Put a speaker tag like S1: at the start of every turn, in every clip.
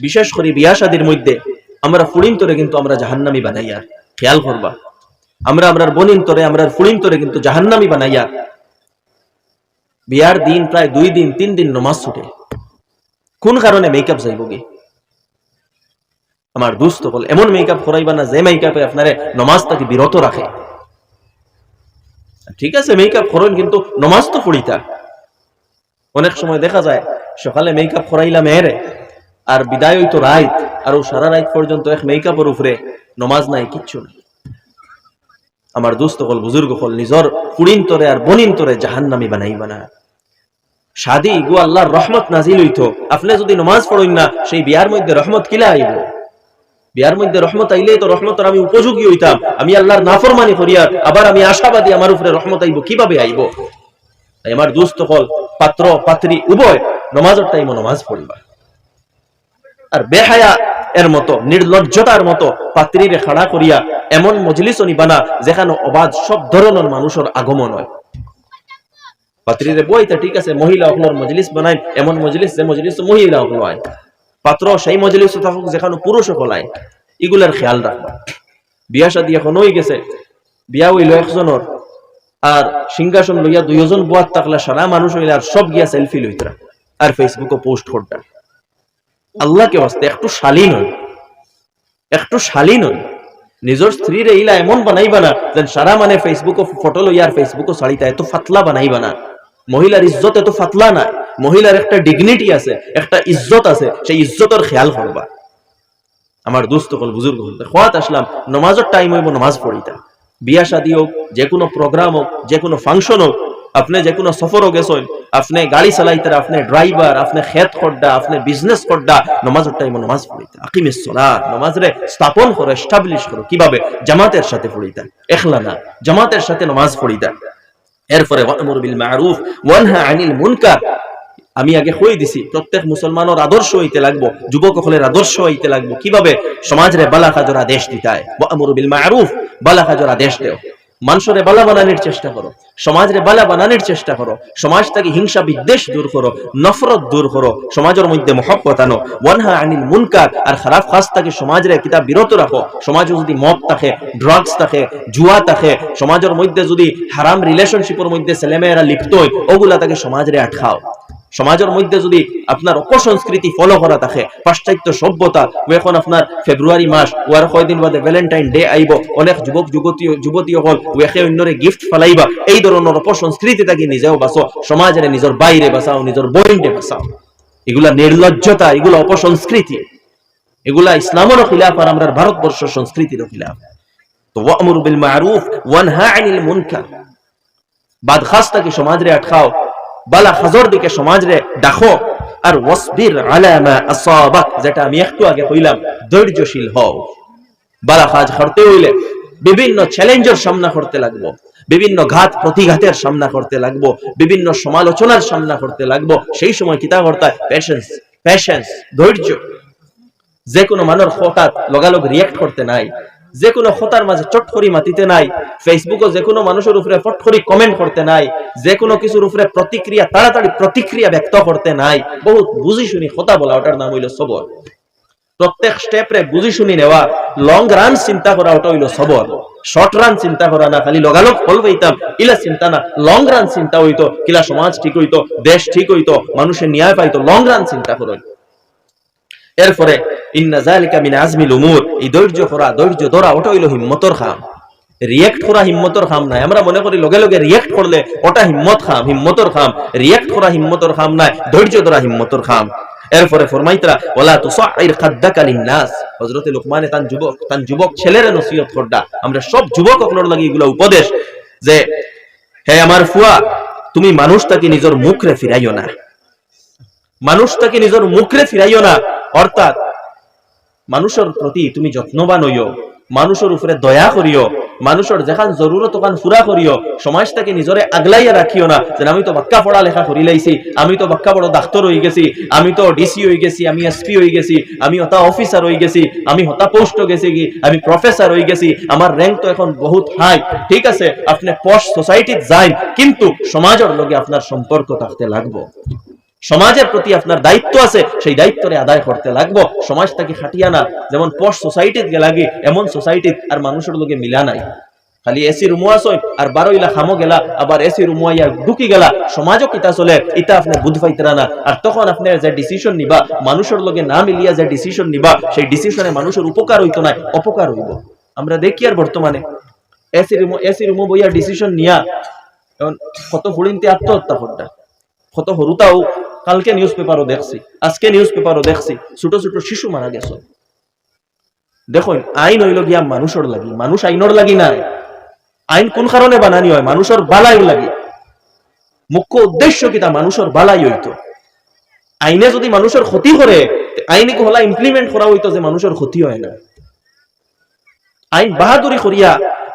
S1: বিশেষ করে বিয়া শাদির মধ্যে, আমরা ফুড়িন তরে কিন্তু আমরা জাহান্নামি বানাই আর খেয়াল করবা। আমরা আমরার বনিন তরে, আমরার ফুড়িন তরে কিন্তু জাহান্নামি বানাই আর বিয়ার দিন প্রায় দুই দিন, তিন দিন নমাজ ছুটে। কোন কারণে মেকআপ যাইব গে আমার দুস্থ বল, এমন মেকআপ করাইবা না, যে মেকআপে আপনারে নমাজ তাকে বিরত রাখে। ঠিক আছে মেকআপ করেন কিন্তু নমাজ তো পড়িতা অনেক সময় দেখা যায়, সকালে মেকআপ করাইলাম এরে আর বিদায় হইতো রাইত আর ও সারা রাইত পর্যন্ত এক মেকআপের উপরে নমাজ নাই, কিচ্ছু নাই। আমার দুস্থ হল বুজুর্গ হল নিজর কুড়িন তরে আর বনিন তরে জাহান্নামি বানাইবা না। শাদি গো, আল্লাহর রহমত নাজিল হইতো। আপনি যদি নমাজ পড়েন না, সেই বিয়ার মধ্যে রহমত কিলা আইব? বিয়ার মধ্যে রহমত আইলেই তো রহমতের আমি উপযোগী হইতাম। আমি আল্লাহর নাফরমানি করিয়া আবার আমি আশাবাদী আমার উপরে রহমত আইব, কীভাবে আইব? আমার দুস্থ হল পাত্র, পাত্রী, উভয় নমাজের টাইম নমাজ পড়িবা। আর বেহায়া এর মতো, নির্লজ্জতার মতো পাত্রীরে খাড়া করিয়া এমন মজলিস নিবানা যেখানে অবাধ সব ধরনের মানুষের আগমন হয়। পাত্রীরে বইতে ঠিক আছে, মহিলা অকলর মজলিস বানায় এমন মজলিস যে মজলিস মহিলা অকল হয় পাত্র সেই মজলিস থাকুক যেখানে পুরুষ অকলায় এগুলার খেয়াল রাখবা। বিয়া শাদি এখন হয়ে গেছে। বিয়া হইল একজনের। আর সিংহাসন লইয়া দুইজন বুয়াত থাকলে সারা মানুষ হইলে আর সব গিয়া সেলফি লইতরা। আর ফেসবুকে পোস্ট করতাম। আল্লাহকে বাস্তে একটু শালীন হই একটু শালীন হই নিজের স্ত্রীর ইলা এমন বানাইবা না যেন সারা মানে ফেসবুক ফটো লইয়া আর ফেসবুক শাড়িটা এত ফাতলা বানাইবা না। মহিলার ইজ্জত এত ফাতলা না। মহিলার একটা ডিগনিটি আছে, একটা ইজ্জত আছে, সেই ইজ্জতের খেয়াল করবা। আমার দুস্থ হল বুজুর্গ হল খোয়াত আসলাম, নমাজের টাইম হইব, নমাজ পড়িতা বিয়া শাদী হোক, যে কোনো প্রোগ্রাম হোক, যে কোনো ফাংশন হোক আপনি যে কোনো সফরও গেছেন, আপনি গাড়ি চালাইতে, আপনি ড্রাইভার আপনি খেত করডা আপনি বিজনেস করডা নমাজের টাইম নমাজ পড়িতা, আকিমিস সালাত নমাজ রে স্থাপন করো এস্টাবলিশ করো, কীভাবে? জামাতের সাথে পড়িতা এখলা না জামাতের সাথে নমাজ পড়িতা। এরপরে ওয়ামুর বিল মারুফ ওয়ানহা আনিল মুনকার। আমি আগে হয়ে দিছি, প্রত্যেক মুসলমানের আদর্শ হইতে লাগবো, যুবক হলের আদর্শ হইতে লাগবো, কীভাবে? সমাজরে বালা কাজর আদেশ দিতায় ওয়ামুর বিল মারুফ বালা কাজর আদেশ দেও। মানুষরে বালা বানানোর চেষ্টা করো। সমাজরে বালা বানানোর চেষ্টা করো। সমাজ থেকে হিংসা, বিদ্বেষ দূর করো, নফরত দূর করো, সমাজের মধ্যে মহব্বত আনো। ওয়ানহা আনিল মুনকার, আর খারাপ কাজ থেকে সমাজরে কিতা বিরত রাখো। সমাজে যদি মদ থাকে ড্রাগস থাকে, জুয়া থাকে, সমাজের মধ্যে যদি হারাম রিলেশনশিপের মধ্যে ছেলেমেয়েরা লিপ্ত হয়, ওগুলা তাকে সমাজরে আটকাও। সমাজের মধ্যে যদি আপনার অপসংস্কৃতি ফলো করা থাকে, পাশ্চাত্য সভ্যতা, ও এখন আপনার ফেব্রুয়ারি মাস, ও আর কয়দিন বাদে ভ্যালেন্টাইন ডে আইব, অনেক যুবক যুবতী যুবতী হল ও একে অন্যরে গিফট ফেলাইবা, এই ধরনের অপসংস্কৃতি তাকে নিজেও বাঁচো সমাজের নিজের বাইরে বাঁচাও, নিজের বইন্ডে বাঁচাও। এগুলা নির্লজ্জতা, এগুলা অপসংস্কৃতি, এগুলা ইসলামেরও খিলাফ আর আমরা ভারতবর্ষ সংস্কৃতিরও খিলাফ। তো ওয়ামুর বিল মারুফ ওয়ানহা আনিল মুনকার। বাদ খাস তাকে সমাজরে আটকাও বালা খাজর দিকে আর ওয়াসবির আলা মা আসাবাক, যেটা আমি একটু আগে কইলাম, ধৈর্যশীল হও। বালা কাজ করতে হইলে বিভিন্ন চ্যালেঞ্জের সামনা করতে লাগবো, বিভিন্ন ঘাত প্রতিঘাতের সামনা করতে লাগবো, বিভিন্ন সমালোচনার সামনা করতে লাগবো। সেই সময় কিতা করতে পেশেন্স পেশেন্স ধৈর্য। যে কোনো মানুষ হঠাৎ লগালগ রিয়েক্ট করতে নাই। যে কোনো খতার মাঝে চট করি মাতিতে নাই ফেসবুকে যে কোনো মানুষের উপরে ফট করি কমেন্ট করতে নাই যে কোনো কিছুর উপরে প্রতিক্রিয়া, তাড়াতাড়ি প্রতিক্রিয়া ব্যক্ত করতে নাই। বহুত বুঝি শুনি কথা বলা, ওটার নাম হইল সবর। প্রত্যেক স্টেপরে বুঝি শুনি নেওয়া লং রান চিন্তা করা, ওটা হইল সবর। শর্ট রান চিন্তা করা না, খালি লগালগ ফল পাইতাম, ইলা চিন্তা না লং রান চিন্তা হইতো, কিলা সমাজ ঠিক হইতো, দেশ ঠিক হইতো, মানুষের ন্যায় পাইতো লং রান চিন্তা করো এরপরে, ইন্না জালিকা আজমিল উমুর এই ধৈর্য করা ধৈর্য ধরা ওটা হইল হিম্মতর খাম। রিয়েক্ট করা হিম্মতর খাম। নাই আমরা যুবক নসিহত আমরা সব যুবক অকলর লাগি এগুলা উপদেশ যে, হে আমার ফুয়া, তুমি মানুষটাকে নিজের মুখরে ফিরাইও না। মানুষটাকে নিজের মুখরে ফিরাইও না। অর্থাৎ মানুষের প্রতি তুমি যত্নবান হইও, মানুষের উপরে দয়া করিও, মানুষের যেখান জরুরত ওখান ফুরা করিও, সমাজটাকে নিজরে আগলাইয়া রাখিও না, যে আমি তো বাক্কা পড়া লেখা করি লাইছি, আমি তো বাক্কা বড় ডাক্তার হয়ে গেছি, আমি তো ডিসি হয়ে গেছি, আমি এসপি হয়ে গেছি, আমি হতা অফিসার হয়ে গেছি, আমি হতা পোস্ট গেছি কি আমি প্রফেসর হয়ে গেছি, আমার র্যাঙ্ক তো এখন বহুত হাই ঠিক আছে, আপনি পশ সোসাইটিত যাই কিন্তু সমাজের লগে আপনার সম্পর্ক থাকতে লাগবো। সমাজের প্রতি আপনার দায়িত্ব আছে, সেই দায়িত্বরে আদায় করতে লাগবো। সমাজটাকে খাটিয়া না যেমন পশ সোসাইটিতে লাগে, এমন সোসাইটি আর মানুষের লোকে মিলা নাই। খালি এসি রুমো আসই আর বারো ইলা খামো গেলা, আবার এসি রুমো ঢুকি গেলা, সমাজও কিতা চলে ইটা আপনি বুঝ পাইতেরা না আর তখন আপনি যে ডিসিশন নিবা, মানুষের লগে না মিলিয়া যে ডিসিশন নিবা, সেই ডিসিশনে মানুষের উপকার হইতো না অপকার হইব। আমরা দেখি আর বর্তমানে এসি রুমো এসি রুমো বইয়া ডিসিশন নিয়া কত ফুড়িনতে আত্মহত্যা করটা কত হরুতাও কালকে নিউজ পেপারও দেখছি, আজকে নিউজ পেপারও দেখছি, ছোট ছোট শিশু মারা গেছে। দেখুন, আইন হইল গিয়া মানুষের লাগি, মানুষ আইনর লাগি নাই। আইন কোন কারণে বানানি হয়? মানুষের বালাই লাগি। মুখ্য উদ্দেশ্য কিতা মানুষের বালাই হইতো। আইনে যদি মানুষের ক্ষতি করে আইনে হলা ইমপ্লিমেন্ট করা হইতো যে মানুষের ক্ষতি হয় না আইন বাহাদুরি করিয়া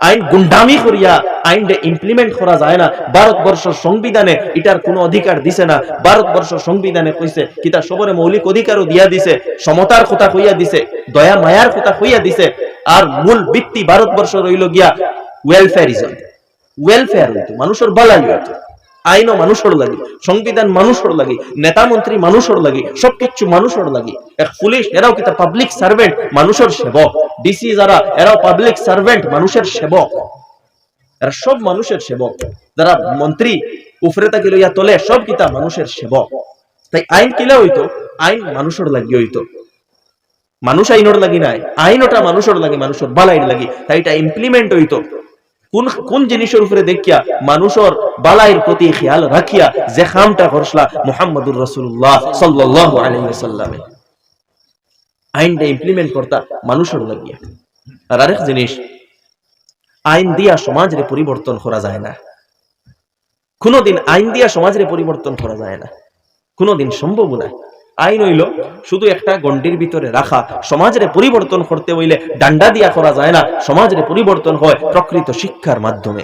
S1: আইন গুন্ডামি করিয়া আইন ইমপ্লিমেন্ট করা যায় না। ভারতবর্ষ সংবিধানে এটার কোনো অধিকার দিছে না। ভারতবর্ষ সংবিধানে কইছে, কিতা সবরে মৌলিক অধিকারও দিয়া দিছে, সমতার কথা কইয়া দিছে, দয়া মায়ার কথা কইয়া দিছে, আর মূল ভিত্তি ভারতবর্ষ রইল গিয়া ওয়েলফেয়ারিজম ওয়েলফেয়ার হইতো, মানুষের বালাই হইতো। আইনও মানুষের লাগি, সংবিধান মানুষের লাগি, নেতা মন্ত্রী মানুষের লাগি, সবকিছু মানুষের লাগি। এক পুলিশ, এরাও কিতা পাবলিক সার্ভেন্ট মানুষের সেবক। ডিসি যারা, এরাও পাবলিক সার্ভেন্ট মানুষের সেবক। এরা সব মানুষের সেবক। যারা মন্ত্রী, উফরে তাকে লইয়া তোলে, সব কিতা মানুষের সেবক। তাই আইন কিলা হইতো? আইন মানুষের লাগি হইতো। মানুষ আইনর লাগি নাই। আইন ওটা মানুষের লাগে, মানুষের বালাইর লাগি। তাই এটা ইমপ্লিমেন্ট হইতো। কোন জিনিসের উপরে দেখিয়া মানুষের বালাইর প্রতি খেয়াল রাখিয়া যে খামটা করসলা মুহাম্মদুর রাসূলুল্লাহ সাল্লাল্লাহু আলাইহি আইনটা ইমপ্লিমেন্ট করতা মানুষের লাগিয়া। আর আরেক জিনিস, আইন দিয়া সমাজের পরিবর্তন করা যায় না। কোনোদিন আইন দিয়া সমাজের পরিবর্তন করা যায় না। কোনোদিন সম্ভব না। আইন হইল শুধু একটা গন্ডির ভিতরে রাখা। সমাজের পরিবর্তন করতে হইলে ডান্ডা দিয়া করা যায় না। সমাজের পরিবর্তন হয় প্রকৃত শিক্ষার মাধ্যমে।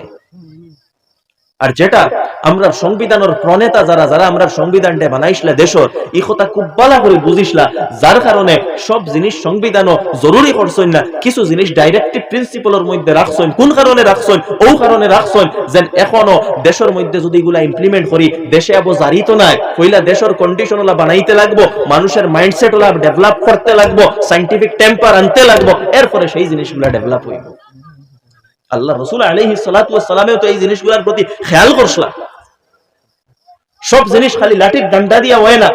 S1: আর যেটা আমরা সংবিধানের প্রণেতা যারা যারা আমরা সংবিধানটা বানাইছিলা দেশর, এই কথা খুব বালা করে বুঝিসলা, যার কারণে সব জিনিস সংবিধানও জরুরি করছেন না। কিছু জিনিস ডাইরেক্টিভ প্রিন্সিপালের মধ্যে রাখছেন। কোন কারণে রাখছেন? ও কারণে রাখছেন যেন এখনও দেশের মধ্যে যদি এগুলা ইমপ্লিমেন্ট করি, দেশে আবো জারি তো নাই। কইলা দেশের কন্ডিশন ওলা বানাইতে লাগবো, মানুষের মাইন্ডসেট ওলা ডেভেলপ করতে লাগবো সাইন্টিফিক টেম্পার আনতে লাগবো, এরপরে সেই জিনিসগুলা ডেভেলপ হইব। আল্লাহ রসুল আলহি সালামেও তো এই জিনিসগুলোর প্রতি খেয়াল করছিলাম। সব জিনিস খালি লাঠির ডান্ডা দিয়া হয় না।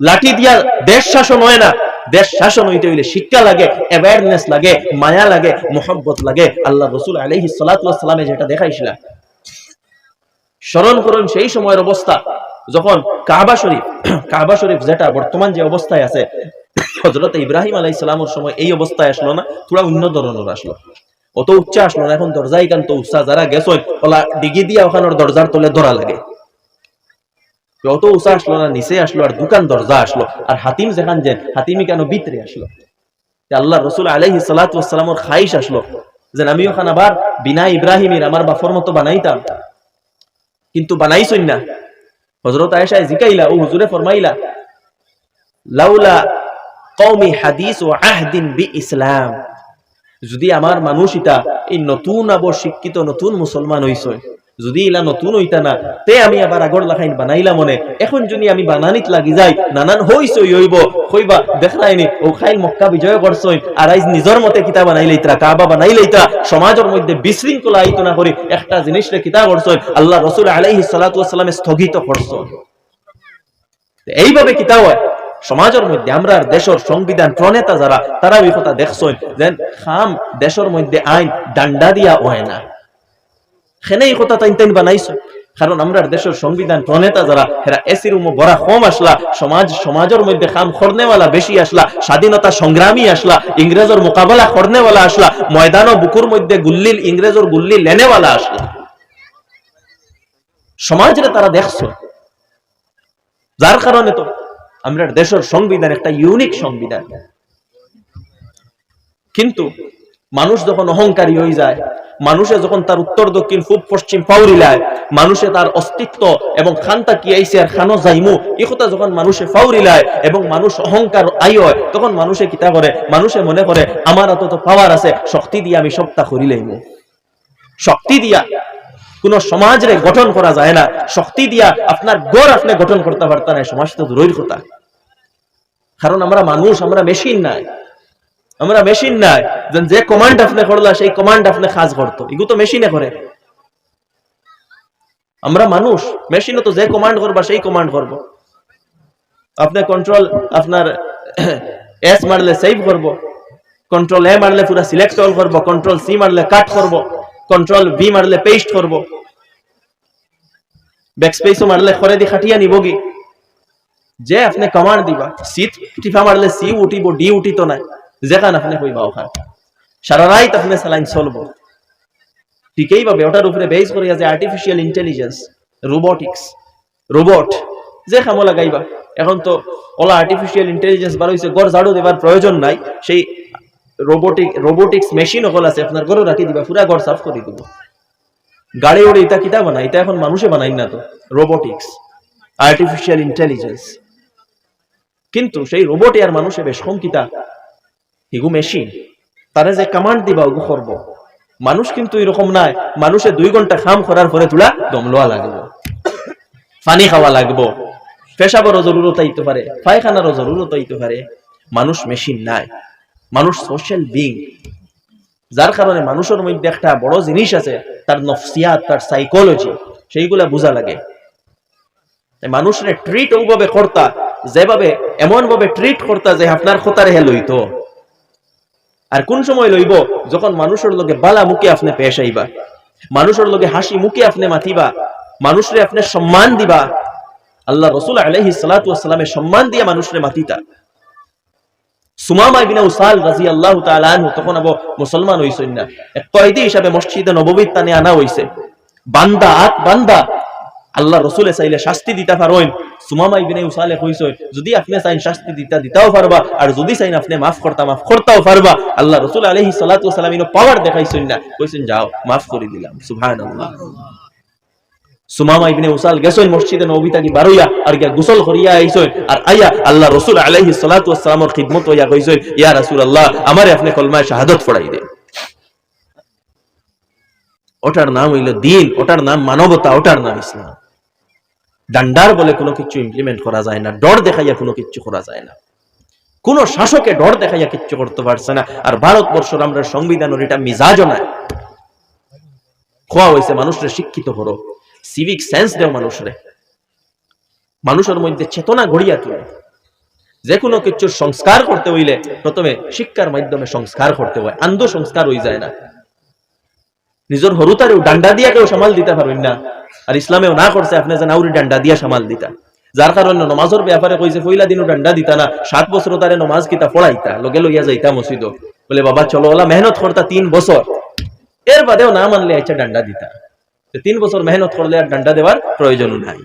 S1: লাঠি দিয়া দেশ শাসন হয় না। দেশ শাসন হইতে হইলে শিক্ষা লাগে অ্যাওয়ারনেস লাগে, মায়া লাগে, মোহব্বত লাগে। আল্লাহ রসুল আলহি সালামে যেটা দেখাইছিল স্মরণ করুন সেই সময়ের অবস্থা, যখন কাবা শরীফ কাবা শরীফ যেটা বর্তমান যে অবস্থায় আছে হজরত ইব্রাহিম আলাইসালামের সময় এই অবস্থায় আসলো না, পুরা অন্য ধরনের আসলো। অত উচ্চা আসলো না, এখন দরজা ইকান তো উচ্চা? যারা গেছেন ওলা ডিগি দিয়া ওখানোর দরজার তলে ধরা লাগে। অত উঁচা আসলো না, নিচে আসলো আর দোকান দরজা আসলো। আর হাতিম যেখান যে হাতিমি কেন ভিতরে আসলো? আল্লাহ রসুল আলহি সালাতামর খাইশ আসলো। যে আমি ওখানে আবার বিনা ইব্রাহিমের আমার বাফর মতো বানাইতাম। কিন্তু বানাইছই না। হজরত আয়েশায় জিকাইলা, ও হুজুরে ফরমাইলা, লাউলা কওমি হাদিস ও আহদিন বি ইসলাম। যদি আমার মানুষ এটা এই নতুন আবর শিক্ষিত নতুন মুসলমান হইছে যদি ইলা নতুন হইতা না, তে আমি আবার আগর লাখাইন বানাইলা মনে, এখন যদি আমি বানানিত লাগি যাই নানান হইছে হইব কইবা দেখলাইনি ও খাইল মক্কা বিজয় করছই আর আইজ নিজের মতে কিতা বানাই লইতা কাবা বানাই লইতা সমাজের মধ্যে বিশৃঙ্খলা আইতো না করে একটা জিনিস রে কিতা করছই আল্লাহ রাসূল আলাইহি সাল্লাতু ওয়াসাল্লামে স্থগিত করছই এইভাবে কিতা হয়। সমাজের মধ্যে আমরা দেশের সংবিধান প্রণেতা যারা তারা ওই কথা দেখছেন যে খাম দেশের মধ্যে আইন ডান্ডা দিয়া হয় না। সেনে এই কথা তাই তাই বানাইছ। কারণ আমরা দেশের সংবিধান প্রণেতা যারা এরা এসির উমো বড় কম আসলা, সমাজ, সমাজের মধ্যে খাম খরনেওয়ালা বেশি আসলা, স্বাধীনতা সংগ্রামী আসলা, ইংরেজের মোকাবেলা খরনেওয়ালা আসলা ময়দান ও বুকুর মধ্যে গুল্লিল, ইংরেজের গুল্লি লেনেওয়ালা আসলা। সমাজরে তারা দেখছ। যার কারণে তো আমরা দেশের সংবিধান একটা ইউনিক সংবিধান। কিন্তু মানুষ যখন অহংকারী হয়ে যায়, মানুষে যখন তার উত্তর, দক্ষিণ, পূব, পশ্চিম ফাউরিলায় মানুষে তার অস্তিত্ব এবং খানটা কি আইসে আর খানো যাইমু কথা যখন মানুষে ফাউরিলায় এবং মানুষ অহংকার আই হয়, তখন মানুষে কিতা করে? মানুষে মনে করে, আমার এত তো পাওয়ার আছে, শক্তি দিয়ে আমি সবটা করিলাইমু শক্তি দিয়া কোন সমাজরে গঠন করা যায় না। শক্তি দিয়া আপনার গড় আপনি গঠন করতে পারতেন না। সমাজ তো দূরের কথা। কারণ আমরা মানুষ, আমরা মেশিন নাই। আমরা মেশিন নাই। যে কমান্ড আপনি করলা, সেই কমান্ড আপনি কাজ করতো। এগুলো তো মেশিনে করে। আমরা মানুষ মেশিনও তো যে কমান্ড করবা, সেই কমান্ড করব। আপনি কন্ট্রোল আপনার এস মারলে সেভ করব। কন্ট্রোল এ মারলে পুরা সিলেক্ট অল করব। কন্ট্রোল সি মারলে কাট করব। কন্ট্রোল বি মারলে পেস্ট করব। ব্যাকস্পেসও মারলে খরে দি খাটিয়া নিব কি যে আপনি কমান্ড দিবা সি টিফা মারলে সি উঠিব ডি উঠিত নাই। যেখান আপনি কইবা ওখান সারা রাত আপনি স্যালাইন চলবো ঠিক এইভাবে ওটার উপরে বেস করিয়া যে আর্টিফিশিয়াল ইন্টেলিজেন্স রোবোটিক্স রোবট যে খামো লাগাইবা। এখন তো ওলা আর্টিফিশিয়াল ইন্টেলিজেন্স বার হইছে গড় ঝাড়ু দেবার প্রয়োজন নাই। সেই রোবোটিক রোবোটিক্স মেশিন সকল আছে, আপনার ঘরে রাখি দিবা, পুরা ঘর সাফ করে দিব। গাড়ি ওড়ে ইটা কিতা বানাই এটা এখন মানুষে বানাই না তো রোবোটিক্স আর্টিফিশিয়াল ইন্টেলিজেন্স কিন্তু সেই রোবটে আর মানুষে বেশ কিতা হিগু মেশিন তারা যে কমান্ড দিবা, ওগু করব। মানুষ কিন্তু এরকম নাই, মানুষে দুই ঘণ্টা খাম করার পরে তুলা দম লওয়া লাগবো, পানি খাওয়া লাগবো। পেশাবারও জরুরত আইতে পারে, পায়খানারও জরুরত আইতে পারে, মানুষ মেশিন নাই। মানুষ সোশ্যাল বিং যার কারণে মানুষের মধ্যে একটা বড় জিনিস আছে তার নফসিয়াত তার সাইকোলজি সেইগুলা বোঝা লাগে। মানুষের ট্রিট ওভাবে করতা, যেভাবে এমন ভাবে ট্রিট করতা যে আপনার খোতারে হে লইতো। আর কোন সময় লইব? যখন মানুষের লগে বালা মুখে আপনি পেশ আইবা। মানুষের লগে হাসি মুখে আপনি মাতিবা। মানুষরে আপনি সম্মান দিবা। আল্লাহ রসুল আলহি সালাতামের সম্মান দিয়ে মানুষরে মাতিতা। সুমামা ইবিনা উসাল আল্লাহ তাআলাহু তখন আবো মুসলমান হইছেন না। কয়েদি হিসাবে মসজিদে নববীর তানে আনা হইছে। বান্দা আত বান্দা আল্লাহ রসুলে চাইলে শাস্তি দিতে পারেন সুমামা ইবিনে উসালে কইছে, যদি আপনি চাইন শাস্তি দিতা দিতাও পারবা, আর যদি চাইন আপনি মাফ করতা মাফ করতাও পারবা, আল্লাহ রসুল ওয়াসালাম ইনো পাওয়ার দেখাইছেন না। কইছেন, যাও, মাফ করে দিলাম। সুবহানাল্লাহ। সুমামা ইবনে উসাল গেছেন মসজিদে নবী তাকি বারইয়া, আর গিয়া গোসল করিয়া আইছেন। আর আইয়া আল্লাহ রাসূল আলাইহি সাল্লাতু ওয়াসসালামের খিদমত হইয়া কইছেন, ইয়া রাসূলুল্লাহ, আমারে আপনি কলমায়ে শাহাদাত পড়াই দেন। ওটার নাম হইল দিন, ওটার নাম মানবতা, ওটার নাম ইসলাম। ডান্ডার বলে কোনো কিছু ইমপ্লিমেন্ট করা যায় না, ডর দেখাইয়া কোনো কিছু করা যায় না। কোন শাসকে ডর দেখাইয়া কিচ্ছু করতে পারছে না, আর ভারতবর্ষের আমরা সংবিধানের এটা মিজাজও নাই। খোয়া হয়েছে মানুষরে শিক্ষিত করো। সিভিক সেন্স দেও মানুষরে। মানুষের মধ্যে চেতনা গড়িয়া তুলে। যে কোনো কিছুর সংস্কার করতে হইলে প্রথমে শিক্ষার মাধ্যমে সংস্কার করতে হয়, আন্দ সংস্কার হয়ে যায় না। নিজের হরুতারেও ডান্ডা দিয়া কেউ সামাল দিতে পারবেন না, আর ইসলামেও না করছে, আপনি যেন আউরি ডান্ডা দিয়া সামাল দিতা। যার কারণে নমাজের ব্যাপারে কইছে পইলা দিনও ডান্ডা দিতা না, সাত বছর তারে নমাজ কিতা পড়াইতা, লগে লইয়া যাইতা মসজিদ বলে, বাবা, চলো, ওলা মেহনত করতা তিন বছর। এর বাদেও না মানলে আচ্ছা ডান্ডা দিতা। তিন বছর মেহনত করলে আর ডান্ডা দেওয়ার প্রয়োজন নাই।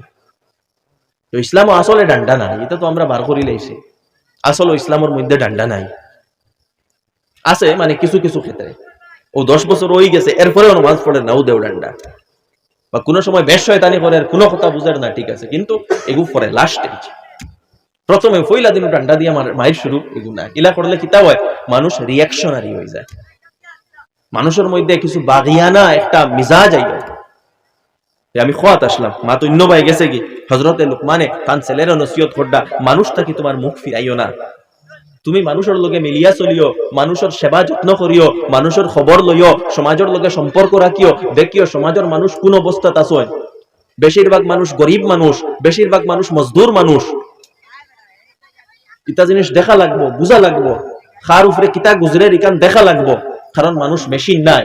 S1: তো ইসলামও আসলে ডান্ডা নাই, এটা তো আমরা বার করি লাইছি আসলে ইসলামের মধ্যে ডান্ডা নাই। আছে মানে কিছু কিছু ক্ষেত্রে। ও দশ বছর ওই গেছে, এরপরেও নামাজ পড়ে না, ও দেও ডান্ডা। বা কোনো সময় বেশ শয়তানি করে কোনো কথা বুঝার না, ঠিক আছে, কিন্তু এগু পরে লাস্ট প্রথমে ফইলা দিন ডান্ডা দিয়ে আমার মায়ের শুরু এগু না। ইলা করলে কিতা হয়? মানুষ রিয়াকশনারি হয়ে যায়। মানুষের মধ্যে কিছু বাগিয়ানা একটা মিজাজ আইয়া আমি খোয়াত আসলাম। মা তো অন্য ভাই গেছে কি? হজরতে লোকমানে তান ছেলেরা নসিহত করডা মানুষটা কি তোমার মুখ ফিরাইও না? তুমি মানুষের লগে মিলিয়া চলিও, মানুষের সেবা যত্ন করিও, মানুষের খবর লইও, সমাজের লগে সম্পর্ক রাখিও দেখিও সমাজের মানুষ কোন অবস্থাত আছে বেশিরভাগ মানুষ গরিব মানুষ, বেশিরভাগ মানুষ মজদুর মানুষ। ইতা জিনিস দেখা লাগবো বুঝা লাগবো। খার উপরে কিতা গুজরে রিকান দেখা লাগবো কারণ মানুষ মেশিন নাই।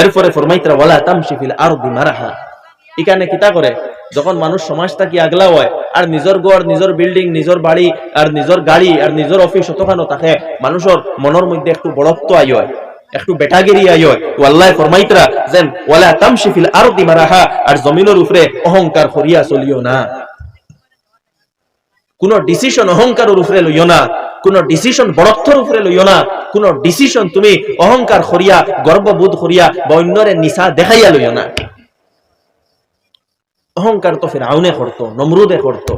S1: এরপরে ফরমাইতরা, ওয়ালা তামশি ফিল আরদি মারাহা। এখানে কিতা করে? যখন মানুষ সমাজটা কি আগলা হয়, আর নিজের গড় নিজের বিল্ডিং নিজের বাড়ি, আর নিজের গাড়ি, আর নিজের অফিস অতখানো থাকে, মানুষের মনের মধ্যে একটু বড়ত্ব আই হয়, একটু বেটাগিরি আই হয়। ওয়াল্লাহ ফরমাইতরা যেন, ওয়ালা তামশি ফিল আরদি মারাহা, আর জমিনের উপরে অহংকার করিয়া চলিও না। কোন ডিসিশন অহংকারের উপরে লইও না। কোন ডিসিশন বড়ত্বর উপরে লইও না। কোন ডিসিশন তুমি অহংকার করিয়া, গর্ববোধ করিয়া বা অন্যরে নিশা দেখাইয়া লইও না। অহংকার তো ফের আউনে করতো, নমরুদে করতো।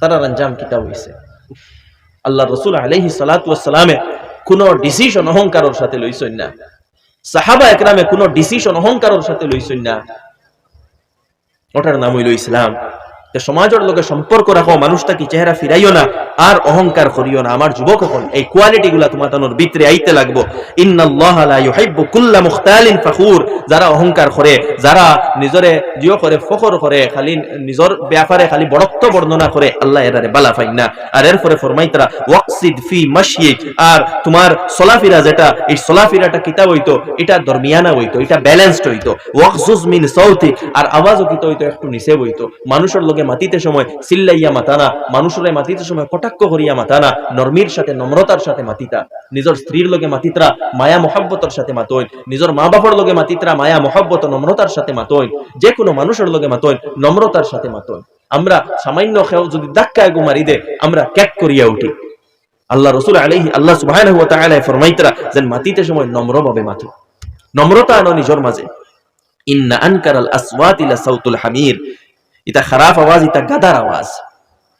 S1: তারা রঞ্জাম কিতা হইছে। আল্লাহ রসুল আলহি সালাতামে কোন ডিসিশন অহংকারের সাথে লইছেন না। সাহাবা একরামে কোন ডিসিশন অহংকারের সাথে লইছেন না। ওটার নাম হইল ইসলাম। সমাজের লোকে সম্পর্ক রাখো, মানুষটা কি চেহারা ফিরাইও না। আর অহংকার করিও না। আমার যুবক হল এই কোয়ালিটি গুলা তোমার তানোর ভিতরে আইতে লাগবো। যারা অহংকার করে, যারা নিজরে জিও করে, ফখর করে, খালি নিজর ব্যাপারে খালি বড়ত্ব বর্ণনা করে, আল্লাহ এরারে বালা পাই না। আর এর পরে ফরমাইতরা ওয়াকসিদ ফি মাশয়িক। আর তোমার সলাফিরা যেটা, এই সলাফিরাটা কিতাব হইতো? এটা দরমিয়ানা হইতো, এটা ব্যালেন্সড হইতো। ওয়াকজুজ মিন সাউতি আর আওয়াজও কিতা হইতো? একটু নিচে হইতো মানুষের লগে মাতিতে সময়, সিল্লাইয়া মাতানা। মানুষের মাতিতে সময় কটাক্ষ করিয়া মাতানা নরমির সাথে, নম্রতার সাথে মাতিতা। নিজের স্ত্রীর লগে মাতিতরা, মায়া মহাব্বতর সাথে মাতইন। নিজের মা বাবার লগে মাতিতরা, মায়া মহাব্বত, নম্রতার সাথে মাতইন। যে কোনো মানুষের লগে মাতইন, নম্রতার সাথে মাতইন। আমরা সামান্য খেও যদি ধাক্কায় গো মারি দে, আমরা ক্যাক করিয়া উঠি। আল্লাহ রসুল আলাইহি, আল্লাহ তাআলা ফরমাইতরা, যেন মাতিতে সময় নম্রভাবে মাতো। নম্রতা আনো নিজের মাঝে। ইন্না আনকারাল আসওয়াতি লা সাউতুল হামির। এটা খারাপ আওয়াজ এটা গাদার আওয়াজ।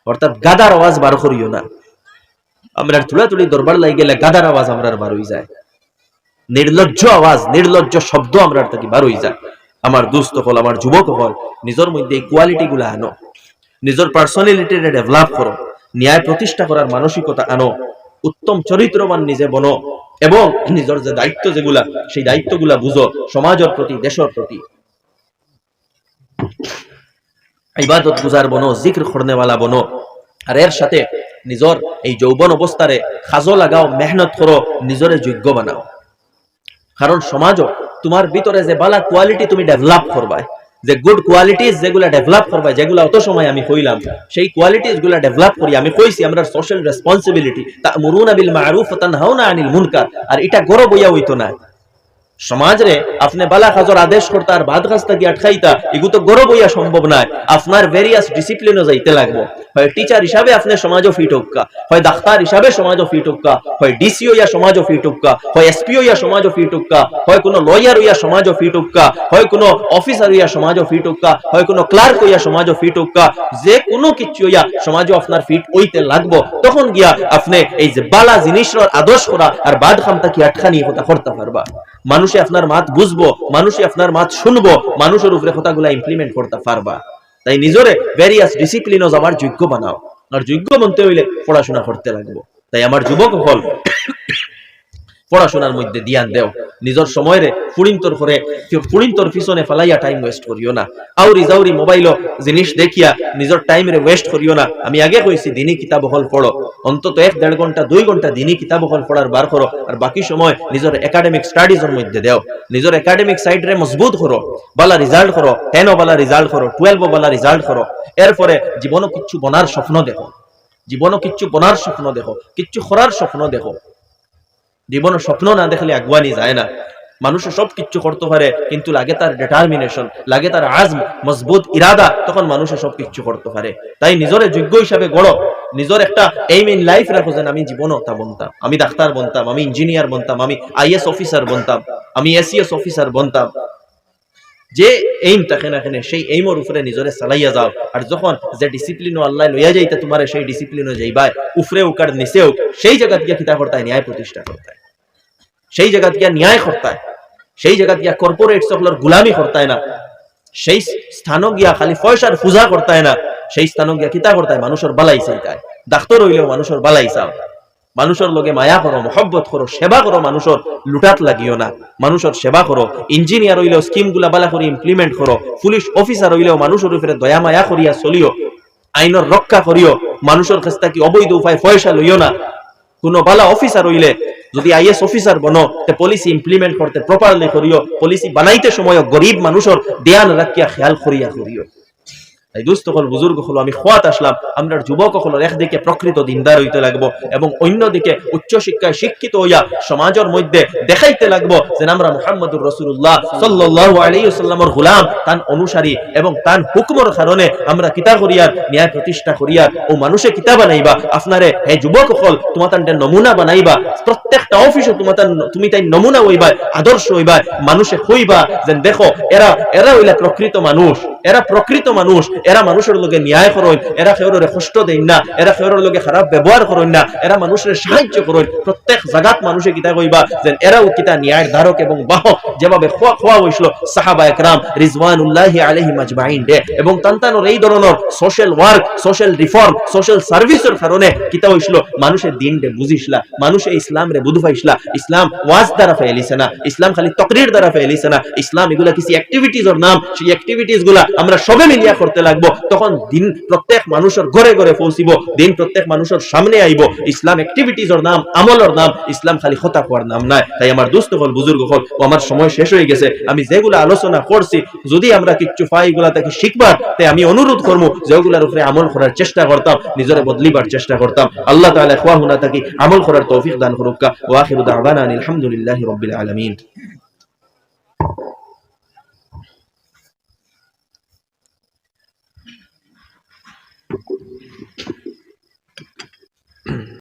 S1: অর্থাৎ গাদার আওয়াজ বার করিও না। আমরা তুলা তুলি দরবার লাই গেলে গাদার আওয়াজ আমরা বার যায়। নির্লজ্জ আওয়াজ, নির্লজ্জ শব্দ আমরা থেকে বার যায়। আমার দুস্থ হল, আমার যুবক হল, নিজের মধ্যে এই কোয়ালিটি গুলা আনো। নিজের পার্সোনালিটি ডেভেলপ করো। ন্যায় প্রতিষ্ঠা করার মানসিকতা আনো। উত্তম চরিত্রবান নিজে বনো এবং নিজের যে দায়িত্ব যেগুলা, সেই দায়িত্বগুলা বুঝো সমাজের প্রতি, দেশের প্রতি। ইবাদত গুজার বনো, জিক্র খরনেওয়ালা বনো। আর এর সাথে নিজর এই যৌবন অবস্থারে খাজো লাগাও, মেহনত করো, নিজরে যোগ্য বানাও। কারণ সমাজও তোমার ভিতরে যে বালা কোয়ালিটি তুমি ডেভেলপ করবাই, যে গুড কোয়ালিটিস যেগুলা ডেভেলপ করবা যেগুলা অত সময় আমি কইলাম সেই কোয়ালিটিসগুলা ডেভেলপ করি, আমি কইছি আমরা সোশ্যাল রেসপন্সিবিলিটি তা মুরুনা বিল মারুফ তানহাউনা আনিল মুনকার। আর এটা গরব হইয়া হইতো না। সমাজ রে আপনি বালা খাজর আদেশ করতে আর বাদ খাস্তা কি আটকাইতা, এগু তো গরব হইয়া সম্ভব নয় আপনার ভেরিয়াস ডিসিপ্লিনও যাইতে লাগবো। হয় টিচার হিসাবে আপনি সমাজও ফিট হোক্কা, হয় ডাক্তার হিসাবে সমাজও ফিট হোক্কা, হয় ডিসি হইয়া সমাজও ফিট হোক্কা, হয় এসপি হইয়া সমাজও ফিট হোক্কা, হয় কোনো লয়ার হইয়া সমাজও ফিট হোক্কা, হয় কোনো অফিসার হইয়া সমাজও ফিট হোক্কা, হয় কোনো ক্লার্ক হইয়া সমাজও ফিট হোক্কা, যে কোনো কিছু হইয়া সমাজও আপনার ফিট হইতে লাগবো। তখন গিয়া আপনি এই যে বালা জিনিসের আদর্শ করা আর বাদ খামতা কি আটখানি হতা করতে পারবা। মানুষে আপনার মাত বুঝব মানুষে আপনার মাত শুনব, মানুষের উপরে কথাগুলা ইমপ্লিমেন্ট করতে পারবা। তাই নিজরে ভেরিয়াস ডিসিপ্লিনও আমার যোগ্য বানাও। আর যোগ্য বনতে হইলে পড়াশোনা করতে লাগবো। তাই আমার যুবক হল পড়াশোনার মধ্যে দিয়ান দেও। নিজের সময়ের ফুড়িন্তর করে ফুড়িন্তর পিছনে ফেলাইয়া টাইম ওয়েস্ট করিও না। আউরি জাউরি মোবাইল জিনিস দেখিয়া নিজের টাইমে ওয়েস্ট করিও না। আমি আগে কইছি দিনই কিতাব হল পড়ো। অন্তত এক দেড় ঘণ্টা, দুই ঘণ্টা দিনই কিতাব হল পড়ার বার করো। আর বাকি সময় নিজের একাডেমিক স্টাডিজের মধ্যে দেও। নিজের একাডেমিক সাইড রে মজবুত করো। বালা রেজাল্ট করো টেনও বালা রেজাল্ট করো টুয়েলভও বালা রেজাল্ট করো। এরপরে জীবনও কিচ্ছু বনার স্বপ্ন দেখো। জীবনও কিচ্ছু বনার স্বপ্ন দেখো। কিচ্ছু করার স্বপ্ন দেখো। জীবনের স্বপ্ন না দেখলে আগুয়ানি যায় না। মানুষে সব কিছু করতে পারে, কিন্তু লাগে তার ডিটারমিনেশন লাগে তার আজম, মজবুত ইরাদা, তখন মানুষে সব কিছু করতে পারে। তাই নিজের যোগ্য হিসাবে গড়। নিজের একটা এইম ইন লাইফ রাখো যেন আমি জীবনও তা বনতাম। আমি ডাক্তার বনতাম, আমি ইঞ্জিনিয়ার বনতাম, আমি আইএস অফিসার বনতাম, আমি এসিএস অফিসার বনতাম। যে এইম থাকে না কেন, সেই এইমর উপরে নিজরে চালাইয়া যাও আর যখন যে ডিসিপ্লিন আল্লাহ লইয়া যাইতে তোমার সেই ডিসিপ্লিনও যাইবাই উফরে উকার নিচেও সেই জায়গা গিয়া কিতা করতায় ন্যায় প্রতিষ্ঠা করতায় সেই জায়গা গিয়া ন্যায় করতায় সেই জায়গা গিয়া কর্পোরেট সকলের গুলামি করতায় না। সেই স্থানও গিয়া খালি পয়সার পূজা করতায় না। সেই স্থানও গিয়া কিতা করতায় মানুষের বালাই চাইতায় ডাক্তার হইলেও মানুষের বালাই চাও মানুষের লগে মায়া করো মহব্বত করো সেবা করো মানুষের লুটাত লাগিও না। মানুষের সেবা করো ইঞ্জিনিয়ার হইলেও স্কিমগুলা বালা করে ইমপ্লিমেন্ট করো পুলিশ অফিসার হইলেও মানুষের উপরে দয়া মায়া করিয়া চলিও আইনের রক্ষা করিও মানুষের কাছ থেকে অবৈধ উপায় পয়সা লইও না। কোন বালা অফিসার হইলে, যদি আইএস অফিসার বনো, তে পলিসি ইমপ্লিমেন্ট করতে প্রপারলি করিও পলিসি বানাইতে সময় গরিব মানুষের ধ্যান রাখিয়া খেয়াল করিয়া করিও এই দুস্থ হল, বুজুর্গ হলো, আমি খোয়াত আসলাম। আমরা যুবক হলো, একদিকে প্রকৃত দিনদার হইতে লাগবো এবং অন্যদিকে উচ্চ শিক্ষায় শিক্ষিত হইয়া সমাজের মধ্যে দেখাইতে লাগবো যে আমরা মুহাম্মদুর রসুল্লাহ সাল্লাহ আলাইসাল্লামর গুলাম। তান অনুসারী এবং তান হুকুমর কারণে আমরা কিতা করিয়ার, ন্যায় প্রতিষ্ঠা করিয়ার ও মানুষে কিতা বানাইবা আপনারে, হে যুবক হল, তোমার তান নমুনা বানাইবা। প্রত্যেকটা অফিসে তোমার তুমি তাই নমুনা হইবা, আদর্শ হইবা, মানুষে হইবা। যে দেখো, এরা এরা হইলা প্রকৃত মানুষ। এরা প্রকৃত মানুষ, এরা মানুষের লোকে ন্যায় করেন, এরা কেউরে কষ্ট দেন না, এরা কেউর লোকে খারাপ ব্যবহার করেন না, এরা মানুষের সাহায্য করেন। প্রত্যেক জায়গাত মানুষে কিতা কইবা যে এরাও কিতা ন্যায়ের ধারক এবং বাহক। যেভাবে খোয়া খোয়া হইছিল সাহাবা একরাম রিজওয়ানুল্লাহ আলাইহি মাজমাইন দে এবং তান্তানোর এই ধরনের social work social reform social সার্ভিসের কারণে কিতা হইছিল, মানুষের দিন রে বুঝিসলা, মানুষে ইসলাম রে বুধ পাইসলা। ইসলাম ওয়াজ দ্বারা ফেলিছে না, ইসলাম খালি তকরির দ্বারা ফেলিছে না। ইসলাম এগুলা কিছু অ্যাক্টিভিটিজ এর নাম, সেই অ্যাক্টিভিটিসগুলা আমরা সবে মিলিয়া করতে লাগবো। তখন দিন প্রত্যেক মানুষের ঘরে ঘরে পৌঁছিব, দিন প্রত্যেক মানুষের সামনে আইব। ইসলাম অ্যাক্টিভিটিস এর নাম, আমলের নাম, ইসলাম খালি খতা হওয়ার নাম নাই। তাই আমার দুস্থ হল, বুজুর্গ হল, ও আমার সময় শেষ হয়ে গেছে। আমি যেগুলো আলোচনা করছি, যদি আমরা কিচ্ছু পাই, এগুলা তাকে শিখবার তাই আমি অনুরোধ করব যেগুলার উপরে আমল করার চেষ্টা করতাম, নিজের বদলিবার চেষ্টা করতাম। আল্লাহ তাআলা খোয়া হুনা তাকে আমল করার তৌফিক দান করুক। আলহামদুলিল্লাহি রাব্বিল আলামিন।